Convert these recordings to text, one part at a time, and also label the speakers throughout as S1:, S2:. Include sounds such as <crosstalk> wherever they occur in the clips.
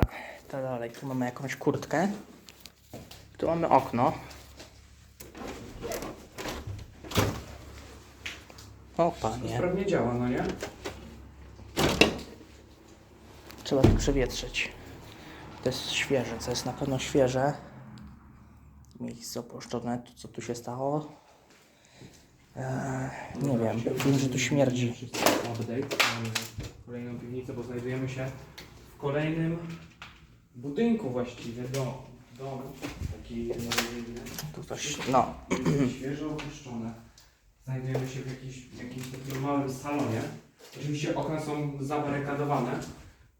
S1: Dobra, to dalej. Tu mamy jakąś kurtkę. Tu mamy okno. O panie,
S2: Sprawnie działa, no nie?
S1: trzeba to przewietrzyć. To jest świeże, co jest na pewno świeże. Miejsce opuszczone, to co tu się stało? Eee, nie wiem, wiem, że tu śmierdzi.
S2: Update. Mamy kolejną piwnicę, bo znajdujemy się w kolejnym budynku właściwie, do, domu. Taki jednorodzinny.
S1: Tu coś, no. <clears throat>
S2: świeżo opuszczone. Znajdujemy się w jakimś, jakimś takim małym salonie. Oczywiście okna są zabarykadowane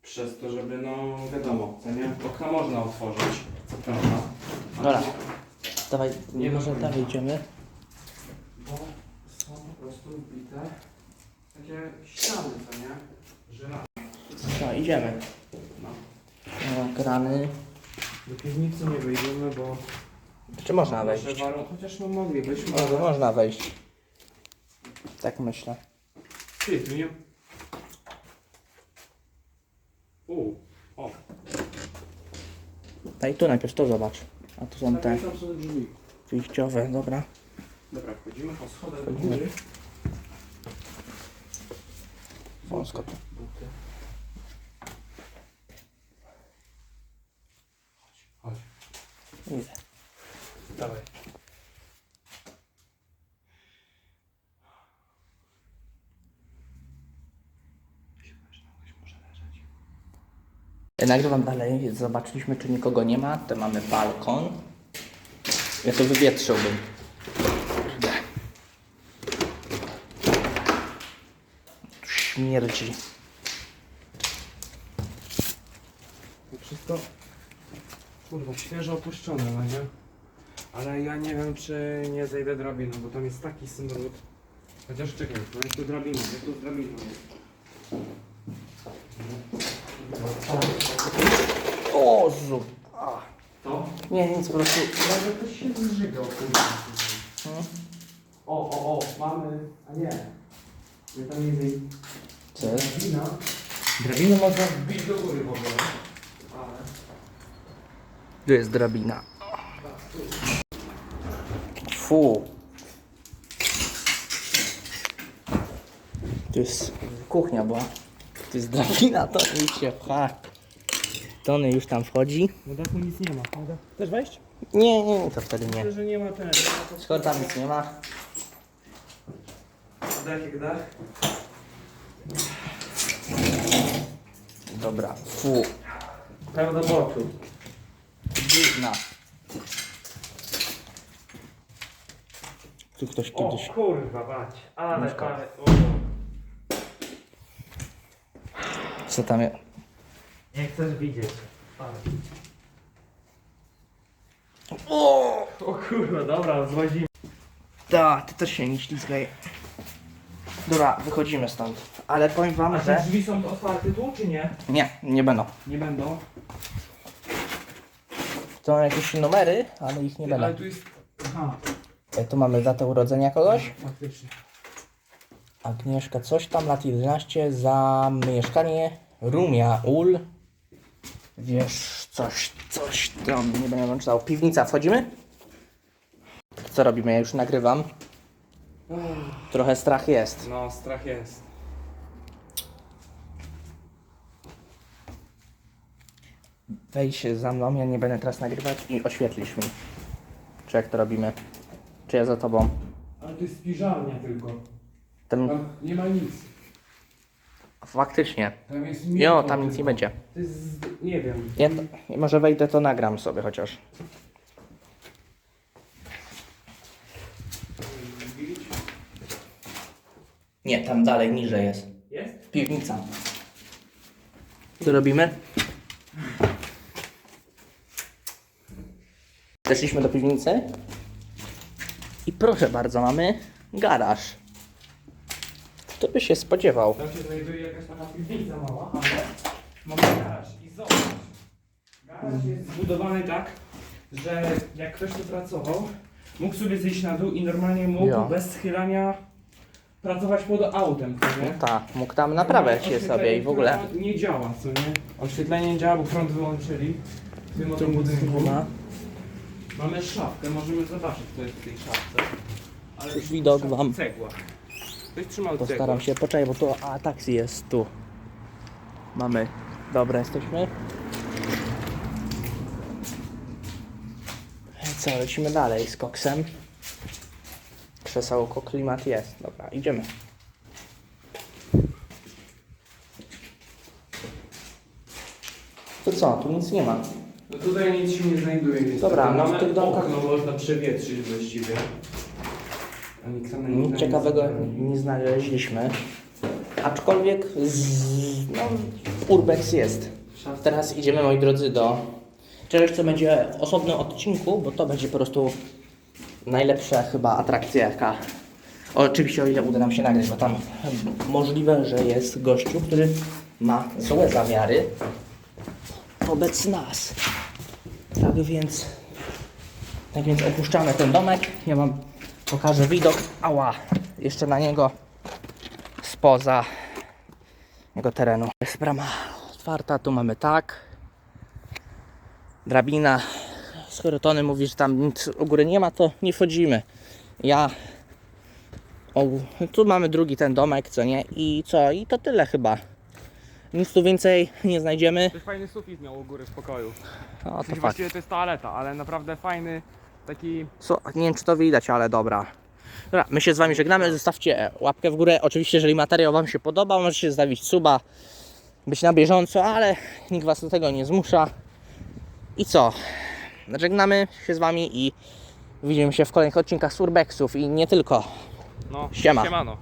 S2: przez to, żeby no wiadomo, co nie? Okna można otworzyć, co prawda.
S1: Dobra. Dawaj,
S2: Nie
S1: może dalej idziemy.
S2: Bo są po prostu wbite takie ściany, co nie? Żelazo.
S1: No, idziemy.
S2: No.
S1: No, grany.
S2: Do piwnicy nie wejdziemy, bo
S1: Czy można wejść?
S2: warunki, chociaż no moglibyśmy,
S1: No,
S2: ale...
S1: można wejść. Tak myślę.
S2: Ty, tu nie... U, o,
S1: Daj tu najpierw to zobacz. A tu są te
S2: tam są drzwi.
S1: wyjściowe, dobra.
S2: Dobra, wchodzimy po schodach do
S1: Wchodzimy.
S2: góry.
S1: Wąsko tu.
S2: Buty. Chodź.
S1: Idę.
S2: Dawaj.
S1: Nagrywam dalej, zobaczyliśmy czy nikogo nie ma. Tu mamy balkon. Ja to wywietrzyłbym. Tu śmierdzi.
S2: To wszystko kurwa świeżo opuszczone, no nie? Ale ja nie wiem czy nie zejdę drabiną, bo tam jest taki smród. Chociaż czekaj, no jest tu drabina, jest tu drabina.
S1: O. A.
S2: To?
S1: Nie, nic po prostu.
S2: Może ktoś się zżygał, kurwa.
S1: Hmm?
S2: O, o, o, mamy, a nie. Nie tam jest jej
S1: Co jest?
S2: drabina. Drabinę można wbić do góry w ogóle.
S1: Tu jest drabina. Fu. Tu jest kuchnia była. Tu jest drabina, to już się pcha. Tony już tam wchodzi.
S2: Na dachu nic nie ma, prawda? Chcesz wejść?
S1: Nie, nie, nie, to wtedy nie.
S2: Myślę, że nie ma ten.
S1: Skoro tam nic nie ma.
S2: Dach jak dach.
S1: Dobra, fu.
S2: Pełno boku.
S1: Dziwna. Tu ktoś
S2: O
S1: kiedyś...
S2: kurwa bać. Ale,
S1: Mieszkał.
S2: ale, o.
S1: Co tam jest?
S2: Nie chcesz widzieć. Ale.
S1: O!
S2: O kurwa, dobra, złazimy.
S1: Da, ty też się nie ślizgaj. Dobra, wychodzimy stąd. Ale powiem wam,
S2: A te
S1: że...
S2: drzwi są otwarte tu, czy nie?
S1: Nie, nie będą.
S2: Nie będą.
S1: To są jakieś numery, ale ich nie
S2: ale
S1: będą.
S2: tu jest... Aha,
S1: E, Tu mamy datę urodzenia kogoś.
S2: faktycznie.
S1: Agnieszka coś tam, lat 11, za mieszkanie Rumia, Ul. Wiesz, coś, coś tam, nie będę wam czytał. Piwnica, wchodzimy? Co robimy? Ja już nagrywam. Trochę strach jest.
S2: No, strach jest.
S1: Wejdź za mną, ja nie będę teraz nagrywać i oświetlisz mi. Czy jak to robimy? Czy ja za tobą?
S2: Ale to jest piżarnia tylko.
S1: Tam,
S2: Tam nie ma nic.
S1: faktycznie.
S2: Tam jest
S1: Jo,
S2: miękko
S1: tam nic nie
S2: tylko.
S1: będzie.
S2: To jest... nie wiem.
S1: Ja to, może wejdę, to nagram sobie chociaż. Nie, tam dalej, niżej jest.
S2: Jest?
S1: Piwnica. Co robimy? Weszliśmy do piwnicy. I proszę bardzo, mamy garaż. Kto by się spodziewał?
S2: Tam się znajduje jakaś taka piwnica mała, ale mamy garaż i zobacz. Garaż jest zbudowany tak, że jak ktoś tu pracował, mógł sobie zejść na dół i normalnie mógł
S1: Jo.
S2: bez schylania pracować pod autem, co nie?
S1: No tak, mógł tam naprawiać je sobie i w ogóle.
S2: Nie działa, co nie? Oświetlenie nie działa, bo prąd wyłączyli. W tym oto budynku. Mamy szafkę, możemy zobaczyć co jest w tej szafce. Ale
S1: Już widok wam.
S2: Cegła. Ktoś trzymał
S1: Postaram
S2: cegłę.
S1: się, poczekaj, bo tu, a taksi jest tu. Mamy. Dobra, jesteśmy. Co, lecimy dalej z koksem. Krzesełko, klimat jest. Dobra, idziemy. To co, tu nic nie ma.
S2: Tutaj nic się nie znajduje. niestety.
S1: Dobra, no w
S2: Mamy
S1: tych domkach-
S2: okno można przewietrzyć właściwie.
S1: Nic ciekawego nie znaleźliśmy. Aczkolwiek z, no, Urbex jest.
S2: Szafka.
S1: Teraz idziemy, moi drodzy, do czegoś, co będzie w osobnym odcinku, bo to będzie po prostu najlepsza chyba atrakcja, jaka. Oczywiście, o ile uda nam się nagrać, bo tam możliwe, że jest gościu, który ma złe zamiary wobec nas. Więc, tak więc opuszczamy ten domek. Ja Wam pokażę widok. Ała, jeszcze na niego spoza jego terenu. Jest brama otwarta, tu mamy tak. Drabina. Skoro mówi, że tam nic u góry nie ma, to nie wchodzimy. Ja. O, tu mamy drugi ten domek, co nie? I co? I to tyle chyba. Nic tu więcej <laughs> nie znajdziemy.
S2: Też fajny sufit miał u góry w pokoju.
S1: O,
S2: W
S1: to
S2: sensie
S1: fakt.
S2: właściwie to jest toaleta, ale naprawdę fajny taki...
S1: Co, nie wiem czy to widać, ale dobra. Dobra, my się z Wami żegnamy. Zostawcie łapkę w górę. Oczywiście, jeżeli materiał Wam się podoba, możecie zostawić suba, być na bieżąco, ale nikt Was do tego nie zmusza. I co? Żegnamy się z Wami i widzimy się w kolejnych odcinkach z Urbexów i nie tylko.
S2: No,
S1: Siema.
S2: siemano.